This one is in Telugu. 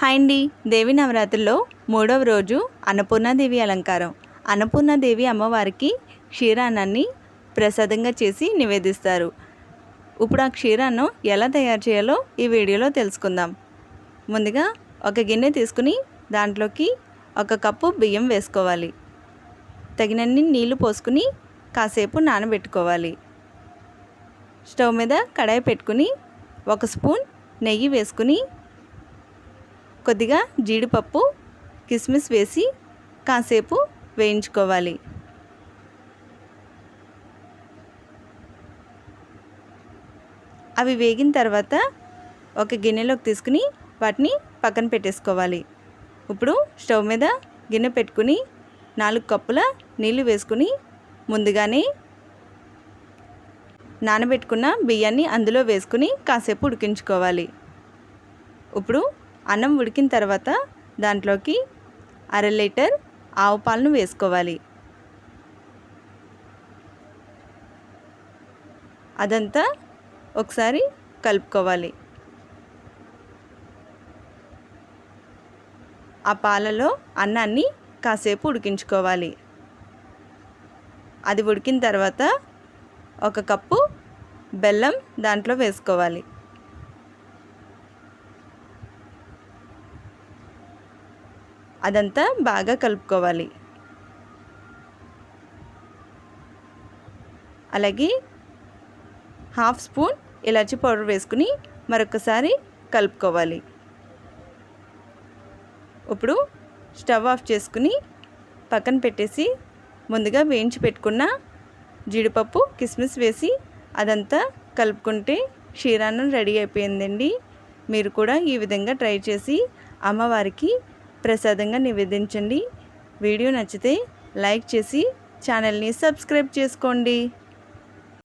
హాయ్ అండి. దేవి నవరాత్రుల్లో మూడవ రోజు అన్నపూర్ణాదేవి అలంకారం. అన్నపూర్ణాదేవి అమ్మవారికి క్షీరాన్నాన్ని ప్రసాదంగా చేసి నివేదిస్తారు. ఇప్పుడు ఆ క్షీరాన్నం ఎలా తయారు చేయాలో ఈ వీడియోలో తెలుసుకుందాం. ముందుగా ఒక గిన్నె తీసుకుని దాంట్లోకి ఒక కప్పు బియ్యం వేసుకోవాలి. తగినన్ని నీళ్ళు పోసుకుని కాసేపు నానబెట్టుకోవాలి. స్టవ్ మీద కడాయి పెట్టుకుని ఒక స్పూన్ నెయ్యి వేసుకుని కొద్దిగా జీడిపప్పు కిస్మిస్ వేసి కాసేపు వేయించుకోవాలి. అవి వేగిన తర్వాత ఒక గిన్నెలోకి తీసుకుని వాటిని పక్కన పెట్టేసుకోవాలి. ఇప్పుడు స్టవ్ మీద గిన్నె పెట్టుకుని నాలుగు కప్పుల నీళ్ళు వేసుకుని ముందుగానే నానబెట్టుకున్న బియ్యాన్ని అందులో వేసుకుని కాసేపు ఉడికించుకోవాలి. ఇప్పుడు అన్నం ఉడికిన తర్వాత దాంట్లోకి అర లీటర్ ఆవు పాలను వేసుకోవాలి. అదంతా ఒకసారి కలుపుకోవాలి. ఆ పాలలో అన్నాన్ని కాసేపు ఉడికించుకోవాలి. అది ఉడికిన తర్వాత ఒక కప్పు బెల్లం దాంట్లో వేసుకోవాలి. అదంతా బాగా కలుపుకోవాలి. అలాగే హాఫ్ స్పూన్ ఇలాచి పౌడర్ వేసుకుని మరొకసారి కలుపుకోవాలి. ఇప్పుడు స్టవ్ ఆఫ్ చేసుకుని పక్కన పెట్టేసి ముందుగా వేయించి పెట్టుకున్న జీడిపప్పు కిస్మిస్ వేసి అదంతా కలుపుకుంటే క్షీరాన్నం రెడీ అయిపోయిందండి. మీరు కూడా ఈ విధంగా ట్రై చేసి అమ్మవారికి ప్రసాదంగా నివేదించండి. వీడియో నచ్చితే లైక్ చేసి ఛానల్ని సబ్స్క్రైబ్ చేసుకోండి.